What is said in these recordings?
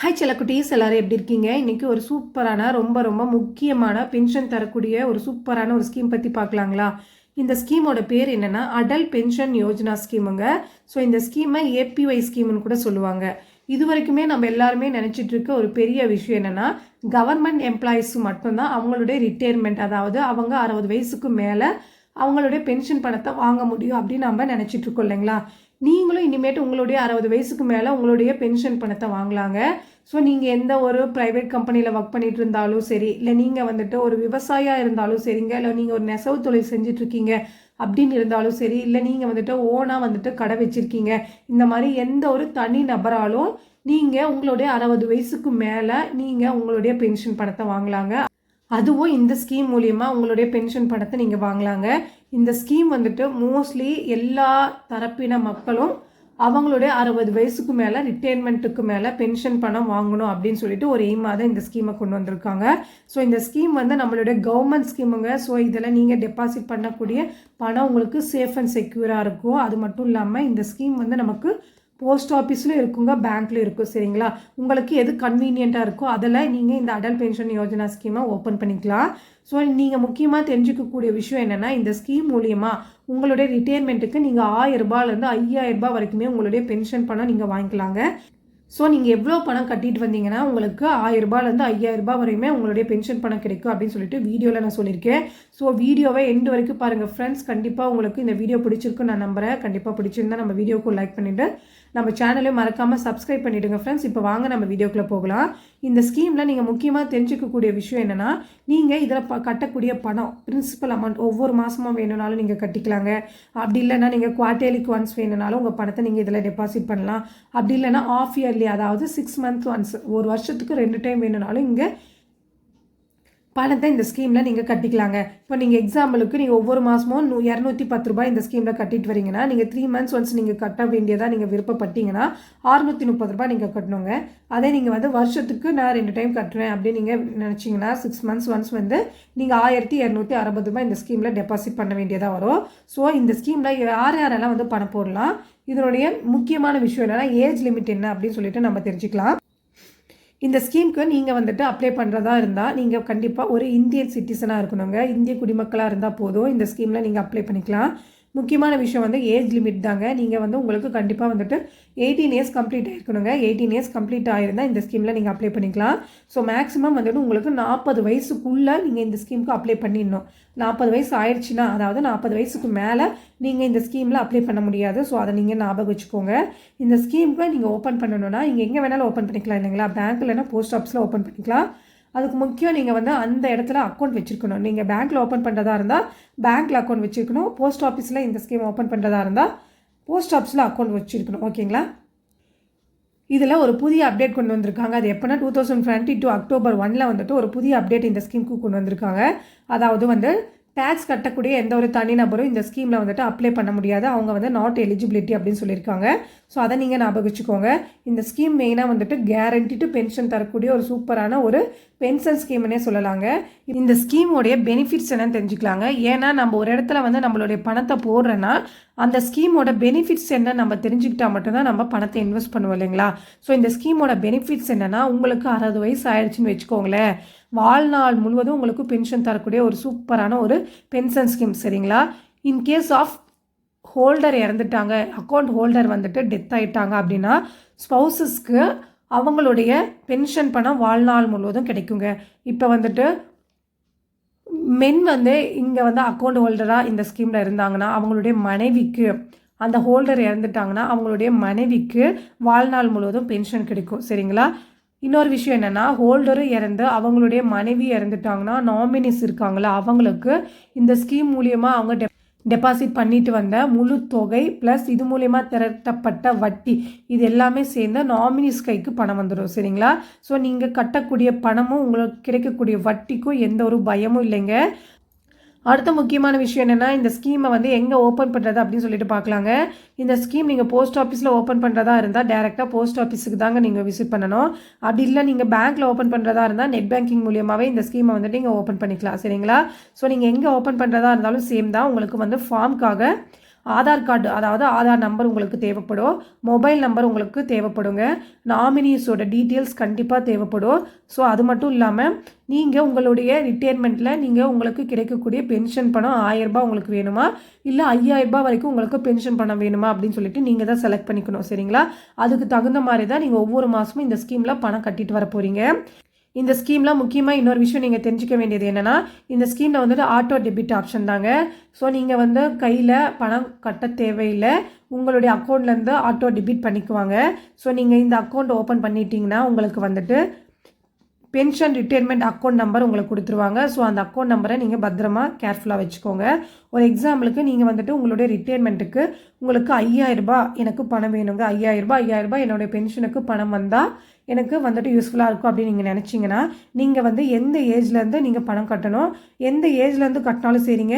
Hi செல்லக்குட்டீஸ் எல்லாரும் எப்படி இருக்கீங்க? இன்றைக்கி ஒரு சூப்பரான ரொம்ப ரொம்ப முக்கியமான பென்ஷன் தரக்கூடிய ஒரு சூப்பரான ஒரு ஸ்கீம் பற்றி பார்க்கலாங்களா? இந்த ஸ்கீமோட பேர் என்னென்னா அடல் பென்ஷன் யோஜனா ஸ்கீமுங்க ஸோ இந்த ஸ்கீமை ஏபிஒய் ஸ்கீம்னு கூட சொல்லுவாங்க. இது வரைக்குமே நம்ம எல்லாருமே நினச்சிட்டு இருக்க ஒரு பெரிய விஷயம் என்னென்னா கவர்மெண்ட் எம்ப்ளாயீஸ் மட்டும்தான் அவங்களுடைய ரிட்டையர்மெண்ட் அதாவது அவங்க அறுபது வயசுக்கு மேலே அவங்களுடைய பென்ஷன் பணத்தை வாங்க முடியும் அப்படின்னு நம்ம நினச்சிட்ருக்கோம் இல்லைங்களா? நீங்களும் இனிமேட்டு உங்களுடைய அறுபது வயசுக்கு மேலே உங்களுடைய பென்ஷன் பணத்தை வாங்கலாங்க. ஸோ நீங்கள் எந்த ஒரு ப்ரைவேட் கம்பெனியில் ஒர்க் பண்ணிட்டு இருந்தாலும் சரி இல்லை நீங்கள் வந்துட்டு ஒரு விவசாயியாக இருந்தாலும் சரிங்க இல்லை நீங்கள் ஒரு நெசவு தொழில் செஞ்சிட்ருக்கீங்க அப்படின்னு இருந்தாலும் சரி இல்லை நீங்கள் வந்துட்டு ஓனாக வந்துட்டு கடை வச்சுருக்கீங்க இந்த மாதிரி எந்த ஒரு தனி நபராலும் நீங்கள் உங்களுடைய அறுபது வயசுக்கு மேலே நீங்கள் உங்களுடைய பென்ஷன் பணத்தை வாங்கலாங்க. அதுவும் இந்த ஸ்கீம் மூலயமா உங்களுடைய பென்ஷன் பணத்தை நீங்கள் வாங்கலாங்க. இந்த ஸ்கீம் வந்துட்டு மோஸ்ட்லி எல்லா தரப்பின மக்களும் அவங்களுடைய அறுபது வயசுக்கு மேலே ரிட்டைர்மெண்ட்டுக்கு மேலே பென்ஷன் பணம் வாங்கணும் அப்படின்னு சொல்லிட்டு ஒரு எய்மாக தான் இந்த ஸ்கீமை கொண்டு வந்திருக்காங்க. ஸோ இந்த ஸ்கீம் வந்து நம்மளுடைய கவர்மெண்ட் ஸ்கீமுங்க ஸோ இதில் நீங்கள் டெபாசிட் பண்ணக்கூடிய பணம் உங்களுக்கு சேஃப் அண்ட் செக்யூராக இருக்கும். அது மட்டும் இல்லாமல் இந்த ஸ்கீம் வந்து நமக்கு போஸ்ட் ஆஃபீஸ்லையும் இருக்குங்க பேங்க்லையும் இருக்கும் சரிங்களா? உங்களுக்கு எது கன்வீனியண்ட்டாக இருக்கோ அதில் நீங்கள் இந்த அடல் பென்ஷன் யோஜனா ஸ்கீமை ஓப்பன் பண்ணிக்கலாம். ஸோ நீங்கள் முக்கியமாக தெரிஞ்சுக்கக்கூடிய விஷயம் என்னென்னா இந்த ஸ்கீம் மூலியமாக உங்களுடைய ரிட்டையர்மெண்ட்டுக்கு நீங்கள் ஆயிரம் ரூபாயிலேருந்து ஐயாயிரம் ரூபாய் வரைக்குமே உங்களுடைய பென்ஷன் பணம் நீங்கள் வாங்கிக்கலாங்க. ஸோ நீங்கள் எவ்வளோ பணம் கட்டிட்டு வந்தீங்கன்னா உங்களுக்கு ஆயிரரூபாலேருந்து ஐயாயிரரூபா வரையுமே உங்களுடைய பென்ஷன் பணம் கிடைக்கும் அப்படின்னு சொல்லிட்டு வீடியோவில் நான் சொல்லியிருக்கேன். ஸோ வீடியோவை எண்டு வரைக்கும் பாருங்கள் ஃப்ரெண்ட்ஸ் கண்டிப்பாக உங்களுக்கு இந்த வீடியோ பிடிச்சிருக்குன்னு நான் நம்புறேன். கண்டிப்பாக பிடிச்சிருந்தா நம்ம வீடியோக்கு லைக் பண்ணிவிட்டு நம்ம சேனலையும் மறக்காமல் சப்ஸ்கிரைப் பண்ணிவிடுங்க ஃப்ரெண்ட்ஸ் இப்போ வாங்க நம்ம வீடியோக்குள்ளே போகலாம். இந்த ஸ்கீமில் நீங்கள் முக்கியமாக தெரிஞ்சுக்கக்கூடிய விஷயம் என்னென்னா நீங்கள் இதில் ப கட்டக்கூடிய பணம் பிரின்சிபல் அமௌண்ட் ஒவ்வொரு மாதமும் வேணும்னாலும் நீங்கள் கட்டிக்கலாங்க. அப்படி இல்லைன்னா நீங்கள் குவார்டேலிக்கு ஒன்ஸ் வேணும்னாலும் உங்கள் பணத்தை நீங்கள் இதில் டெபாசிட் பண்ணலாம். அப்படி இல்லைன்னா ஆஃப் இயர்லி அதாவது சிக்ஸ் மந்த் ஒன்ஸ் ஒரு வருஷத்துக்கு ரெண்டு டைம் வேணும்னாலும் இங்கே பணத்தை இந்த ஸ்கீமில் நீங்கள் கட்டிக்கலாங்க. இப்போ நீங்கள் எக்ஸாம்பிளுக்கு நீங்கள் ஒவ்வொரு மாதமும் நூ இரநூத்தி பத்து ரூபாய் இந்த ஸ்கீமில் கட்டிட்டு வரீங்கன்னா நீங்கள் த்ரீ மந்த்ஸ் ஒன்ஸ் நீங்கள் கட்ட வேண்டியதாக நீங்கள் விருப்பப்பட்டீங்கன்னா அறுநூற்றி முப்பது ரூபாய் நீங்கள் கட்டணுங்க. அதே நீங்கள் வந்து வருஷத்துக்கு நான் ரெண்டு டைம் கட்டுறேன் அப்படின்னு நீங்கள் நினச்சிங்கன்னா சிக்ஸ் மந்த்ஸ் ஒன்ஸ் வந்து நீங்கள் ஆயிரத்தி இரநூத்தி அறுபது ரூபாய் இந்த ஸ்கீமில் டெபாசிட் பண்ண வேண்டியதாக வரும். ஸோ இந்த ஸ்கீமில் யார் யாரெல்லாம் வந்து பணம் போடலாம்? இதனுடைய முக்கியமான விஷயம் என்னென்னா ஏஜ் லிமிட் என்ன அப்படின்னு சொல்லிட்டு நம்ம தெரிஞ்சுக்கலாம். இந்த ஸ்கீமுக்கு நீங்கள் வந்துட்டு அப்ளை பண்ணுறதா இருந்தால் நீங்கள் கண்டிப்பாக ஒரு இந்தியன் சிட்டிசனாக இருக்கணுங்க. இந்திய குடிமக்களாக இருந்தால் போதும். இந்த ஸ்கீமில் நீங்கள் அப்ளை பண்ணிக்கலாம். முக்கியமான விஷயம் வந்து ஏஜ் லிமிட் தாங்க. நீங்கள் வந்து உங்களுக்கு கண்டிப்பாக வந்துட்டு எயிட்டீன் இயர்ஸ் கம்ப்ளீட் ஆகிருக்கணுங்க எயிட்டீன் இயர்ஸ் கம்ப்ளீட் ஆகிருந்தால் இந்த ஸ்கீமில் நீங்கள் அப்ளை பண்ணிக்கலாம். ஸோ மேக்ஸிமம் வந்துட்டு உங்களுக்கு நாற்பது வயசுக்குள்ளே நீங்கள் இந்த ஸ்கீமுக்கு அப்ளை பண்ணிடணும். நாற்பது வயசு ஆயிடுச்சுன்னா அதாவது நாற்பது வயசுக்கு மேலே நீங்கள் இந்த ஸ்கீமில் அப்ளை பண்ண முடியாது. ஸோ அதை நீங்கள் ஞாபகம் வச்சுக்கோங்க. இந்த ஸ்கீமுக்கு நீங்கள் ஓப்பன் பண்ணணும்னா நீங்கள் எங்கே வேணாலும் ஓப்பன் பண்ணிக்கலாம் இல்லைங்களா? பேங்க் இல்லைனா போஸ்ட் ஆஃபீஸில் ஓப்பன் பண்ணிக்கலாம். அதுக்கு முக்கியம் நீங்கள் வந்து அந்த இடத்துல அக்கௌண்ட் வச்சுருக்கணும். நீங்கள் பேங்க்கில் ஓப்பன் பண்ணுறதா இருந்தால் பேங்க்கில் அக்கௌண்ட் வச்சுருக்கணும். போஸ்ட் ஆஃபீஸில் இந்த ஸ்கீம் ஓப்பன் பண்ணுறதா இருந்தால் போஸ்ட் ஆஃபீஸில் அக்கௌண்ட் வச்சுருக்கணும். ஓகேங்களா இதில் ஒரு புதிய அப்டேட் கொண்டு வந்திருக்காங்க. அது எப்போனா two thousand twenty two October ஒனில் வந்துட்டு ஒரு புதிய அப்டேட் இந்த ஸ்கீமுக்கு கொண்டு வந்திருக்காங்க. அதாவது வந்து டேக்ஸ் கட்டக்கூடிய எந்த ஒரு தனிநபரும் இந்த ஸ்கீமில் வந்துட்டு அப்ளை பண்ண முடியாது. அவங்க வந்து நாட் எலிஜிபிலிட்டி அப்படின்னு சொல்லியிருக்காங்க. ஸோ அதை நீங்கள் ஞாபகம் வச்சுக்கோங்க இந்த ஸ்கீம் மெயினாக வந்துட்டு கேரண்டிட்டு பென்ஷன் தரக்கூடிய ஒரு சூப்பரான ஒரு பென்ஷன் ஸ்கீம்னே சொல்லலாங்க. இந்த ஸ்கீமோடைய பெனிஃபிட்ஸ் என்னன்னு தெரிஞ்சுக்கலாங்க. ஏன்னா நம்ம ஒரு இடத்துல வந்து நம்மளுடைய பணத்தை போடுறேன்னா அந்த ஸ்கீமோட பெனிஃபிட்ஸ் என்ன நம்ம தெரிஞ்சுக்கிட்டா மட்டும்தான் நம்ம பணத்தை இன்வெஸ்ட் பண்ணுவோம் இல்லைங்களா? ஸோ இந்த ஸ்கீமோட பெனிஃபிட்ஸ் என்னென்னா உங்களுக்கு அறுபது வயசு ஆயிடுச்சுன்னு வச்சுக்கோங்களேன். வாழ்நாள் முழுவதும் உங்களுக்கு பென்ஷன் தரக்கூடிய ஒரு சூப்பரான ஒரு பென்ஷன் ஸ்கீம் சரிங்களா? இன் கேஸ் ஆஃப் ஹோல்டர் இறந்துட்டாங்க அக்கௌண்ட் ஹோல்டர் வந்துட்டு டெத் ஆகிட்டாங்க அப்படின்னா ஸ்பௌசஸ்க்கு அவங்களுடைய பென்ஷன் பணம் வாழ்நாள் முழுவதும் கிடைக்குங்க. இப்போ வந்துட்டு மென் வந்து இங்கே வந்து அக்கௌண்ட் ஹோல்டராக இந்த ஸ்கீமில் இருந்தாங்கன்னா அவங்களுடைய மனைவிக்கு அந்த ஹோல்டர் இறந்துட்டாங்கன்னா அவங்களுடைய மனைவிக்கு வாழ்நாள் முழுவதும் பென்ஷன் கிடைக்கும் சரிங்களா? இன்னொரு விஷயம் என்னென்னா ஹோல்டரும் இறந்து அவங்களுடைய மனைவி இறந்துட்டாங்கன்னா நாமினிஸ் இருக்காங்களா அவங்களுக்கு இந்த ஸ்கீம் மூலியமாக அவங்க டெ டெபாசிட் பண்ணிட்டு வந்த முழு தொகை ப்ளஸ் இது மூலயமா திரட்டப்பட்ட வட்டி இது எல்லாமே சேர்ந்து நாமினிஸ் கைக்கு பணம் வந்துடும் சரிங்களா? ஸோ நீங்கள் கட்டக்கூடிய பணமும் உங்களுக்கு கிடைக்கக்கூடிய வட்டிக்கும் எந்த ஒரு பயமும் இல்லைங்க. அடுத்த முக்கியமான விஷயம் என்னென்னா இந்த ஸ்கீமை வந்து எங்கே ஓப்பன் பண்ணுறது அப்படின்னு சொல்லிட்டு பார்க்கலாங்க இந்த ஸ்கீம் நீங்கள் போஸ்ட் ஆஃபீஸில் ஓப்பன் பண்ணுறதா இருந்தால் டேரெக்டாக போஸ்ட் ஆஃபீஸுக்கு தாங்க நீங்கள் விசிட் பண்ணணும். அப்படி இல்லை நீங்கள் பேங்க்கில் ஓப்பன் பண்ணுறதா இருந்தால் நெட் பேங்கிங் மூலியமாகவே இந்த ஸ்கீமை வந்துட்டு நீங்கள் ஓப்பன் பண்ணிக்கலாம். சரிங்களா? ஸோ நீங்கள் எங்கே ஓப்பன் பண்ணுறதா இருந்தாலும் சேம் தான். உங்களுக்கு வந்து ஃபார்முக்காக ஆதார் கார்டு அதாவது ஆதார் நம்பர் உங்களுக்கு தேவைப்படும். மொபைல் நம்பர் உங்களுக்கு தேவைப்படுங்க. நாமினிஸோட டீட்டெயில்ஸ் கண்டிப்பாக தேவைப்படும். ஸோ அது மட்டும் இல்லாமல் நீங்கள் உங்களுடைய ரிட்டையர்மெண்ட்டில் நீங்கள் உங்களுக்கு கிடைக்கக்கூடிய பென்ஷன் பணம் ஆயிரரூபா உங்களுக்கு வேணுமா? இல்லை ஐயாயிரரூபா வரைக்கும் உங்களுக்கு பென்ஷன் பணம் வேணுமா? அப்படின்னு சொல்லிட்டு நீங்கள் தான் செலக்ட் பண்ணிக்கணும் சரிங்களா? அதுக்கு தகுந்த மாதிரி தான் நீங்கள் ஒவ்வொரு மாதமும் இந்த ஸ்கீமில் பணம் கட்டிட்டு வர போகிறீங்க இந்த ஸ்கீமில் முக்கியமாக இன்னொரு விஷயம் நீங்கள் தெரிஞ்சுக்க வேண்டியது என்னென்னா இந்த ஸ்கீமில் வந்துட்டு ஆட்டோ டெபிட் ஆப்ஷன் தாங்க. ஸோ நீங்கள் வந்து கையில் பணம் கட்ட தேவையில்லை. உங்களுடைய அக்கௌண்ட்லேருந்து ஆட்டோ டெபிட் பண்ணிக்குவாங்க. ஸோ நீங்கள் இந்த அக்கௌண்ட் ஓப்பன் பண்ணிட்டீங்கன்னா உங்களுக்கு வந்துட்டு பென்ஷன் ரிட்டையர்மெண்ட் அக்கௌண்ட் நம்பர் உங்களுக்கு கொடுத்துருவாங்க. ஸோ அந்த அக்கௌண்ட் நம்பரை நீங்கள் பத்திரமா கேர்ஃபுல்லாக வச்சுக்கோங்க. ஒரு எக்ஸாம்பிளுக்கு நீங்கள் வந்துட்டு உங்களுடைய ரிட்டையர்மெண்ட்டுக்கு உங்களுக்கு ஐயாயிரரூபா எனக்கு பணம் வேணுங்க. ஐயாயிரரூபா ஐயாயிரரூபா என்னுடைய பென்ஷனுக்கு பணம் வந்தால் எனக்கு வந்துட்டு யூஸ்ஃபுல்லாக இருக்கும் அப்படின்னு நீங்கள் நினச்சிங்கன்னா நீங்கள் வந்து எந்த ஏஜ்லேருந்து நீங்கள் பணம் கட்டணும் எந்த ஏஜ்லேருந்து கட்டினாலும் சரிங்க.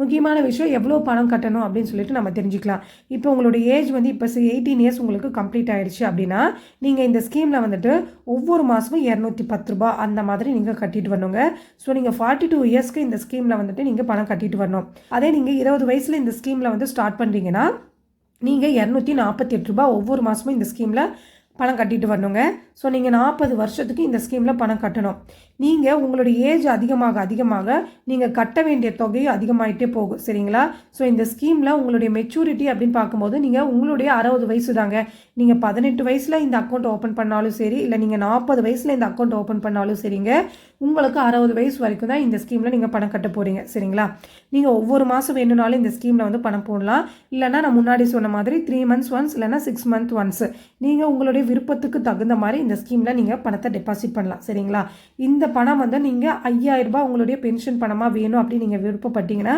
முக்கியமான விஷயம் எவ்வளோ பணம் கட்டணும் அப்படின்னு சொல்லிட்டு நம்ம தெரிஞ்சுக்கலாம். இப்போ உங்களுடைய ஏஜ் வந்து இப்போ எயிட்டீன் இயர்ஸ் உங்களுக்கு கம்ப்ளீட் ஆகிடுச்சு அப்படின்னா நீங்கள் இந்த ஸ்கீமில் வந்துட்டு ஒவ்வொரு மாதமும் இரநூத்தி பத்து ரூபா அந்த மாதிரி நீங்கள் கட்டிட்டு வரணுங்க. ஸோ நீங்கள் ஃபார்ட்டி டூ இயர்ஸ்க்கு இந்த ஸ்கீமில் வந்துட்டு நீங்கள் பணம் கட்டிட்டு வரணும். அதே நீங்கள் இருபது வயசில் இந்த ஸ்கீமில் வந்து ஸ்டார்ட் பண்ணுறீங்கன்னா நீங்கள் இரநூத்தி நாற்பத்தி எட்டு ரூபா ஒவ்வொரு மாதமும் இந்த ஸ்கீமில் பணம் கட்டிட்டு வரணுங்க. ஸோ நீங்கள் நாற்பது வருஷத்துக்கு இந்த ஸ்கீமில் பணம் கட்டணும். நீங்கள் உங்களுடைய ஏஜ் அதிகமாக அதிகமாக நீங்கள் கட்ட வேண்டிய தொகையும் அதிகமாகிட்டே போகும் சரிங்களா? ஸோ இந்த ஸ்கீமில் உங்களுடைய மெச்சூரிட்டி அப்படின்னு பார்க்கும்போது நீங்கள் உங்களுடைய அறுபது வயசு தாங்க நீங்கள் பதினெட்டு வயசில் இந்த அக்கௌண்ட் ஓப்பன் பண்ணாலும் சரி இல்லை நீங்கள் நாற்பது வயசில் இந்த அக்கௌண்ட் ஓப்பன் பண்ணாலும் சரிங்க உங்களுக்கு அறுபது வயசு வரைக்கும் தான் இந்த ஸ்கீமில் நீங்கள் பணம் கட்ட போகிறீங்க சரிங்களா? நீங்கள் ஒவ்வொரு மாதம் வேணும்னாலும் இந்த ஸ்கீமில் வந்து பணம் போடலாம். இல்லைனா நான் முன்னாடி சொன்ன மாதிரி த்ரீ மந்த்ஸ் ஒன்ஸ் இல்லைனா சிக்ஸ் மந்த் ஒன்ஸ் நீங்கள் உங்களுடைய விருப்பத்துக்கு தகுந்த மாதிரி இந்த ஸ்கீமில் நீங்கள் பணத்தை டெபாசிட் பண்ணலாம். சரிங்களா? இந்த பணம் வந்து நீங்கள் ஐயாயிரரூபா உங்களுடைய பென்ஷன் பணமாக வேணும் அப்படின்னு நீங்கள் விருப்பப்பட்டீங்கன்னா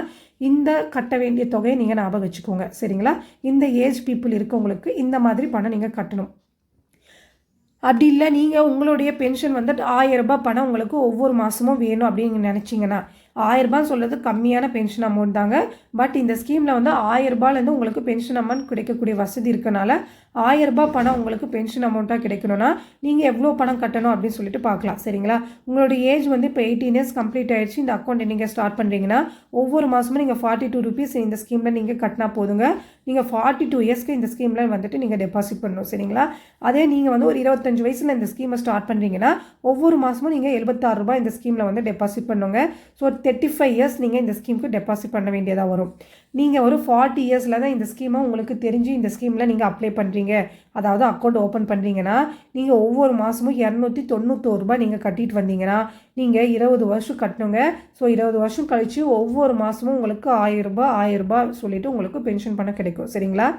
இந்த கட்ட வேண்டிய தொகையை நீங்கள் ஞாபகம் வச்சுக்கோங்க. சரிங்களா? இந்த ஏஜ் பீப்புள் இருக்கவங்களுக்கு இந்த மாதிரி பணம் நீங்கள் கட்டணும். அப்படி இல்லை நீங்கள் உங்களுடைய பென்ஷன் வந்துட்டு ஆயிரரூபா பணம் உங்களுக்கு ஒவ்வொரு மாதமும் வேணும் அப்படின்னு நினச்சிங்கன்னா ஆயிரரூபான்னு சொல்கிறது கம்மியான பென்ஷன் அமௌண்ட் தாங்க. பட் இந்த ஸ்கீமில் வந்து ஆயிரரூபாலேருந்து உங்களுக்கு பென்ஷன் அமௌண்ட் கிடைக்கக்கூடிய வசதி இருக்கனால ஆயிரரூபா பணம் உங்களுக்கு பென்ஷன் அமௌண்ட்டாக கிடைக்கணும்னா நீங்கள் எவ்வளோ பணம் கட்டணும் அப்படின்னு சொல்லிட்டு பார்க்கலாம். சரிங்களா? உங்களோட ஏஜ் வந்து இப்போ எயிட்டீன் இயர்ஸ் கம்ப்ளீட் ஆயிடுச்சு. இந்த அக்கௌண்ட்டை நீங்கள் ஸ்டார்ட் பண்ணுறீங்கன்னா ஒவ்வொரு மாதமும் நீங்கள் ஃபார்ட்டி டூ ருபீஸ் இந்த ஸ்கீமில் நீங்கள் கட்டினா போதுங்க. நீங்கள் ஃபார்ட்டி டூ இயர்ஸ்க்கு இந்த ஸ்கீமில் வந்துட்டு நீங்கள் டெபாசிட் பண்ணணும். சரிங்களா? அதே நீங்கள் வந்து ஒரு இருபத்தஞ்சு வயசில் இந்த ஸ்கீமை ஸ்டார்ட் பண்ணுறீங்கன்னா ஒவ்வொரு மாதமும் நீங்கள் எழுபத்தாறு ரூபாய் இந்த ஸ்கீமில் வந்து டெபாசிட் பண்ணுங்க. ஸோ தேர்ட்டி ஃபைவ் இயர்ஸ் நீங்கள் இந்த ஸ்கீமுக்கு டெபாசிட் பண்ண வேண்டியதாக வரும். நீங்கள் ஒரு ஃபார்ட்டி இயர்ஸில் தான் இந்த ஸ்கீமை உங்களுக்கு தெரிஞ்சு இந்த ஸ்கீமில் நீங்கள் அப்ளை பண்ணுறீங்க அதாவது அக்கௌண்ட் ஓப்பன் பண்ணுறீங்கன்னா நீங்கள் ஒவ்வொரு மாதமும் இரநூத்தி தொண்ணூத்தோரு ரூபாய் நீங்கள் கட்டிட்டு வந்தீங்கன்னா நீங்கள் இருபது வருஷம் கட்டணுங்க. ஸோ இருபது வருஷம் கழித்து ஒவ்வொரு மாதமும் உங்களுக்கு ஆயிரரூபா ஆயிரரூபா சொல்லிவிட்டு சொல்லிட்டு உங்களுக்கு பென்ஷன் பண்ண கிடைக்கும். சரிங்களா?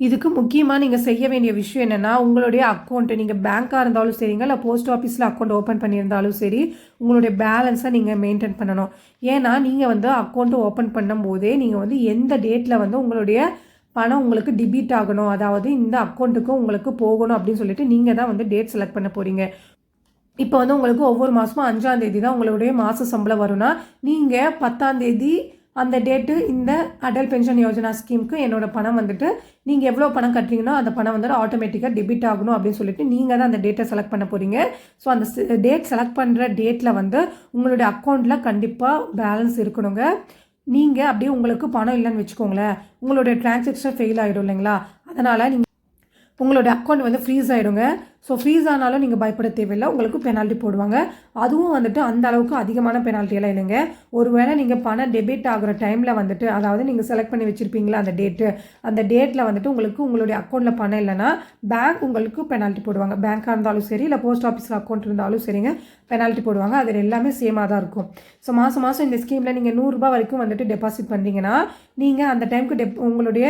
இதுக்கு முக்கியமாக நீங்கள் செய்ய வேண்டிய விஷயம் என்னென்னா உங்களுடைய அக்கௌண்ட்டு நீங்கள் பேங்க்காக இருந்தாலும் சரிங்க இல்லை போஸ்ட் ஆஃபீஸில் அக்கௌண்ட் ஓப்பன் பண்ணியிருந்தாலும் சரி உங்களுடைய பேலன்ஸை நீங்கள் மெயின்டைன் பண்ணணும். ஏன்னா நீங்கள் வந்து அக்கௌண்ட்டு ஓப்பன் பண்ணும்போதே நீங்கள் வந்து எந்த டேட்டில் வந்து உங்களுடைய பணம் உங்களுக்கு டிபிட் ஆகணும். அதாவது இந்த அக்கௌண்ட்டுக்கும் உங்களுக்கு போகணும் அப்படின்னு சொல்லிட்டு நீங்கள் தான் வந்து டேட் செலக்ட் பண்ண போகிறீங்க இப்போ வந்து உங்களுக்கு ஒவ்வொரு மாதமும் அஞ்சாம் தேதி தான் உங்களுடைய மாத சம்பளம் வரும்னா நீங்கள் பத்தாம் தேதி அந்த டேட்டு இந்த அடல் பென்ஷன் யோஜனா ஸ்கீமுக்கு என்னோட பணம் வந்துட்டு நீங்கள் எவ்வளோ பணம் கட்டுறீங்கன்னா அந்த பணம் வந்துட்டு ஆட்டோமேட்டிக்காக டெபிட் ஆகணும் அப்படின்னு சொல்லிட்டு நீங்கள் தான் அந்த டேட்டை செலக்ட் பண்ண போகிறீங்க ஸோ அந்த டேட் செலக்ட் பண்ணுற டேட்டில் வந்து உங்களுடைய அக்கௌண்ட்டில் கண்டிப்பாக பேலன்ஸ் இருக்கணுங்க. நீங்கள் அப்படியே உங்களுக்கு பணம் இல்லைன்னு வச்சுக்கோங்களேன். உங்களுடைய டிரான்சாக்ஷன் ஃபெயில் ஆகிடும் இல்லைங்களா? அதனால் நீங்கள் உங்களுடைய அக்கௌண்ட் வந்து ஃப்ரீஸ் ஆகிடுங்க ஸோ ஃப்ரீஸ் ஆனாலும் நீங்கள் பயப்பட தேவையில்லை. உங்களுக்கு பெனால்ட்டி போடுவாங்க. அதுவும் வந்துட்டு அந்த அளவுக்கு அதிகமான பெனால்ட்டியெல்லாம் இல்லைங்க. ஒருவேளை நீங்கள் பணம் டெபிட் ஆகிற டைமில் வந்துட்டு அதாவது நீங்கள் செலக்ட் பண்ணி வச்சுருப்பீங்களா அந்த டேட்டு அந்த டேட்டில் வந்துட்டு உங்களுக்கு உங்களுடைய அக்கௌண்ட்டில் பணம் இல்லைன்னா பேங்க் உங்களுக்கு பெனால்ட்டி போடுவாங்க. பேங்க்காக இருந்தாலும் சரி இல்லை போஸ்ட் ஆஃபீஸில் அக்கௌண்ட் இருந்தாலும் சரிங்க பெனால்ட்டி போடுவாங்க. அது எல்லாமே சேமாக தான் இருக்கும். ஸோ மாதம் மாதம் இந்த ஸ்கீமில் நீங்கள் நூறுரூபா வரைக்கும் வந்துட்டு டெபாசிட் பண்ணுறீங்கன்னா நீங்கள் அந்த டைமுக்கு டெப் உங்களுடைய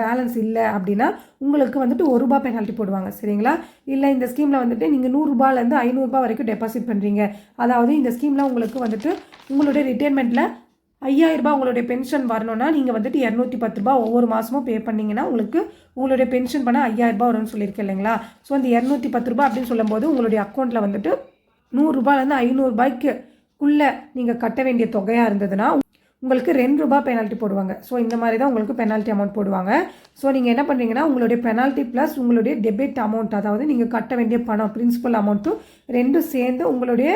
பேலன்ஸ் இல்லை அப்படின்னா உங்களுக்கு வந்துட்டு ஒரு ரூபா பெனால்ட்டி போடுவாங்க. சரிங்களா? இல்லை இந்த ஸ்கீமில் வந்துட்டு நீங்கள் நூறுரூபாலேருந்து ஐநூறுரூபா வரைக்கும் டெபாசிட் பண்ணுறீங்க அதாவது இந்த ஸ்கீமில் உங்களுக்கு வந்துட்டு உங்களுடைய ரிட்டைர்மெண்ட்டில் ஐயாயிரரூபா உங்களுடைய பென்ஷன் வரணும்னா நீங்கள் வந்துட்டு இரநூத்தி பத்து ரூபா ஒவ்வொரு மாதமும் பே பண்ணிங்கன்னா உங்களுக்கு உங்களுடைய பென்ஷன் பண்ண ஐயாயிரரூபா வரும்னு சொல்லியிருக்கேன் இல்லைங்களா? ஸோ அந்த இரநூத்தி பத்து ரூபா அப்படின்னு சொல்லும்போது உங்களுடைய அக்கௌண்ட்டில் வந்துட்டு நூறுரூபாலேருந்து ஐநூறுரூபாய்க்குள்ளே நீங்கள் கட்ட வேண்டிய தொகையாக இருந்ததுன்னா உங்களுக்கு ரெண்டு ரூபா பெனால்ட்டி போடுவாங்க. ஸோ இந்த மாதிரி தான் உங்களுக்கு பெனால்ட்டி அமௌண்ட் போடுவாங்க. ஸோ நீங்கள் என்ன பண்ணுறீங்கன்னா உங்களுடைய பெனால்ட்டி ப்ளஸ் உங்களுடைய டெபிட் அமௌண்ட் அதாவது நீங்கள் கட்ட வேண்டிய பணம் பிரின்சிபல் அமௌண்ட்டும் ரெண்டும் சேர்ந்து உங்களுடைய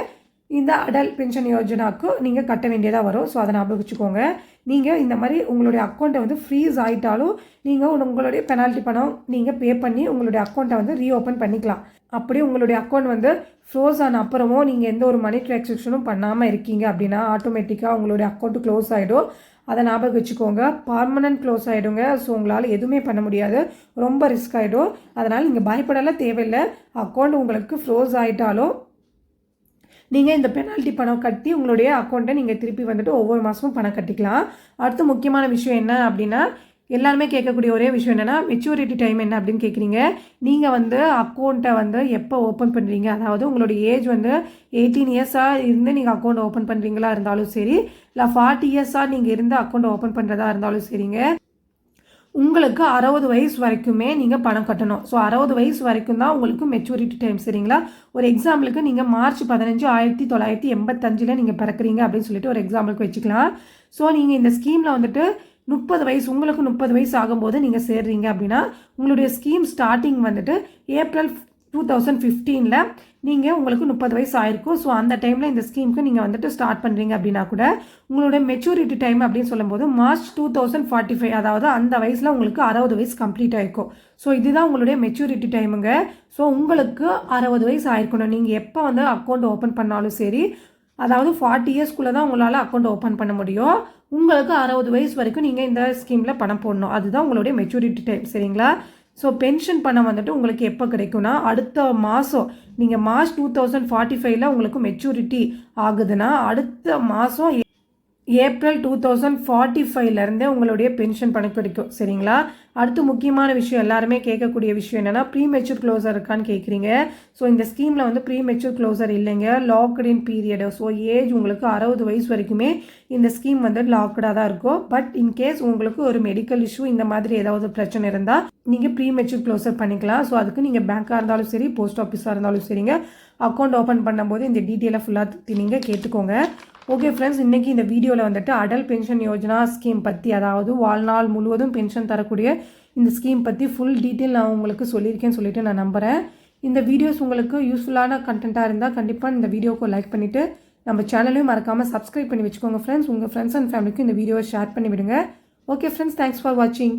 இந்த அடல் பென்ஷன் யோஜனாவுக்கு நீங்கள் கட்ட வேண்டியதாக வரும். ஸோ அதை ஞாபகம் வச்சுக்கோங்க நீங்கள் இந்த மாதிரி உங்களுடைய அக்கௌண்ட்டை வந்து ஃப்ரீஸ் ஆகிட்டாலும் நீங்கள் உங்களுடைய பெனால்ட்டி பணம் நீங்கள் பே பண்ணி உங்களுடைய அக்கௌண்ட்டை வந்து ரீஓப்பன் பண்ணிக்கலாம். அப்படி உங்களுடைய அக்கௌண்ட் வந்து ஃப்ரோஸ் ஆன அப்புறமும் நீங்கள் எந்த ஒரு மணி ட்ரான்சாக்ஷனும் பண்ணாமல் இருக்கீங்க அப்படின்னா ஆட்டோமேட்டிக்காக உங்களுடைய அக்கௌண்ட்டு க்ளோஸ் ஆகிடும் அதை ஞாபகம் வச்சுக்கோங்க பர்மனன்ட் க்ளோஸ் ஆகிடுங்க ஸோ உங்களால் எதுவுமே பண்ண முடியாது. ரொம்ப ரிஸ்க் ஆகிடும் அதனால் நீங்கள் பயப்படலாம் தேவையில்லை. அக்கௌண்ட் உங்களுக்கு ஃப்ரோஸ் ஆகிட்டாலும் நீங்கள் இந்த பெனால்ட்டி பணம் கட்டி உங்களுடைய அக்கௌண்ட்டை நீங்கள் திருப்பி வந்துட்டு ஒவ்வொரு மாதமும் பணம் கட்டிக்கலாம். அடுத்து முக்கியமான விஷயம் என்ன அப்படின்னா எல்லாருமே கேட்கக்கூடிய ஒரே விஷயம் என்னென்னா மெச்சூரிட்டி டைம் என்ன அப்படின்னு கேட்குறீங்க நீங்கள் வந்து அக்கௌண்ட்டை வந்து எப்போ ஓப்பன் பண்ணுறீங்க அதாவது உங்களுடைய ஏஜ் வந்து எயிட்டீன் இயர்ஸாக இருந்து நீங்கள் அக்கௌண்ட் ஓப்பன் பண்ணுறீங்களா இருந்தாலும் சரி இல்லை ஃபார்ட்டி இயர்ஸாக நீங்கள் இருந்து அக்கௌண்ட் ஓப்பன் பண்ணுறதா இருந்தாலும் சரிங்க. உங்களுக்கு அறுபது வயசு வரைக்குமே நீங்கள் பணம் கட்டணும். ஸோ அறுபது வயசு வரைக்கும் தான் உங்களுக்கு மெச்சூரிட்டி டைம் சரிங்களா? ஒரு எக்ஸாம்பிளுக்கு நீங்கள் மார்ச் பதினஞ்சு ஆயிரத்தி தொள்ளாயிரத்தி எண்பத்தஞ்சில் நீங்கள் பிறக்கிறீங்க அப்படின்னு சொல்லிட்டு ஒரு எக்ஸாம்பிளுக்கு வச்சுக்கலாம். ஸோ நீங்கள் இந்த ஸ்கீமில் வந்துட்டு முப்பது வயசு உங்களுக்கு முப்பது வயசு ஆகும்போது நீங்கள் சேர்றீங்க அப்படின்னா உங்களுடைய ஸ்கீம் ஸ்டார்டிங் வந்துட்டு ஏப்ரல் டூ தௌசண்ட் ஃபிஃப்டீனில் நீங்கள் உங்களுக்கு முப்பது வயசு ஆயிருக்கும். ஸோ அந்த டைமில் இந்த ஸ்கீமுக்கு நீங்கள் வந்துட்டு ஸ்டார்ட் பண்ணுறீங்க அப்படின்னா கூட உங்களோட மெச்சூரிட்டி டைம் அப்படின்னு சொல்லும்போது March two thousand forty five அதாவது அந்த வயசில் உங்களுக்கு அறுபது வயசு கம்ப்ளீட் ஆகிருக்கும் ஸோ இதுதான் உங்களுடைய மெச்சூரிட்டி டைமுங்க ஸோ உங்களுக்கு அறுபது வயசு ஆயிருக்கணும். நீங்கள் எப்போ வந்து அக்கௌண்ட் ஓப்பன் பண்ணாலும் சரி அதாவது ஃபார்ட்டி இயர்ஸ்க்குள்ளே தான் உங்களால் அக்கௌண்ட் ஓப்பன் பண்ண முடியும். உங்களுக்கு அறுபது வயசு வரைக்கும் நீங்கள் இந்த ஸ்கீமில் பணம் போடணும். அதுதான் உங்களுடைய மெச்சூரிட்டி டைம் சரிங்களா? ஸோ பென்ஷன் பணம் வந்துட்டு உங்களுக்கு எப்போ கிடைக்கும்னா அடுத்த மாதம் நீங்கள் மார்ச் டூ தௌசண்ட் ஃபார்ட்டி ஃபைவ்ல உங்களுக்கு மெச்சூரிட்டி ஆகுதுன்னா அடுத்த மாதம் ஏப்ரல் டூ தௌசண்ட் ஃபார்ட்டி ஃபைவ்லேருந்தே உங்களுடைய பென்ஷன் பணம் கிடைக்கும் சரிங்களா? அடுத்து முக்கியமான விஷயம் எல்லாருமே கேட்கக்கூடிய விஷயம் என்னென்னா ப்ரீ மெச்சூர் க்ளோசர் இருக்கான்னு கேட்குறீங்க. ஸோ இந்த ஸ்கீமில் வந்து ப்ரீ மெச்சூர் க்ளோசர் இல்லைங்க. Locked in period so age உங்களுக்கு அறுபது வயசு வரைக்குமே இந்த ஸ்கீம் வந்து லாக்டாக தான் இருக்கும். பட் இன்கேஸ் உங்களுக்கு ஒரு மெடிக்கல் இஷ்யூ இந்த மாதிரி ஏதாவது பிரச்சனை இருந்தால் நீங்கள் ப்ரீ மெச்சூர் க்ளோசர் பண்ணிக்கலாம். ஸோ அதுக்கு நீங்கள் பேங்க்காக இருந்தாலும் சரி போஸ்ட் ஆஃபீஸாக இருந்தாலும் சரிங்க. அக்கௌண்ட் ஓப்பன் பண்ணும்போது இந்த டீட்டெயிலாக ஃபுல்லாக நீங்கள் கேட்டுக்கோங்க. ஓகே ஃப்ரெண்ட்ஸ் இன்றைக்கி இந்த வீடியோவில் வந்துட்டு அடல் பென்ஷன் யோஜனா ஸ்கீம் பற்றி அதாவது வாழ்நாள் முழுவதும் பென்ஷன் தரக்கூடிய இந்த ஸ்கீம் பற்றி ஃபுல் டீட்டெயில் நான் உங்களுக்கு சொல்லியிருக்கேன்னு சொல்லிட்டு நான் நம்புகிறேன் இந்த வீடியோஸ் உங்களுக்கு யூஸ்ஃபுல்லான கண்டென்ட்டாக இருந்தால் கண்டிப்பாக இந்த வீடியோக்கு லைக் பண்ணிவிட்டு நம்ம சேனலையும் மறக்காமல் சப்ஸ்கிரைப் பண்ணி வச்சுக்கோங்க ஃப்ரெண்ட்ஸ் உங்கள் ஃப்ரெண்ட்ஸ் அண்ட் ஃபேமிலிக்கும் இந்த வீடியோவை ஷேர் பண்ணி விடுங்க ஓகே ஃப்ரெண்ட்ஸ் தேங்க்ஸ் ஃபார் வாட்சிங்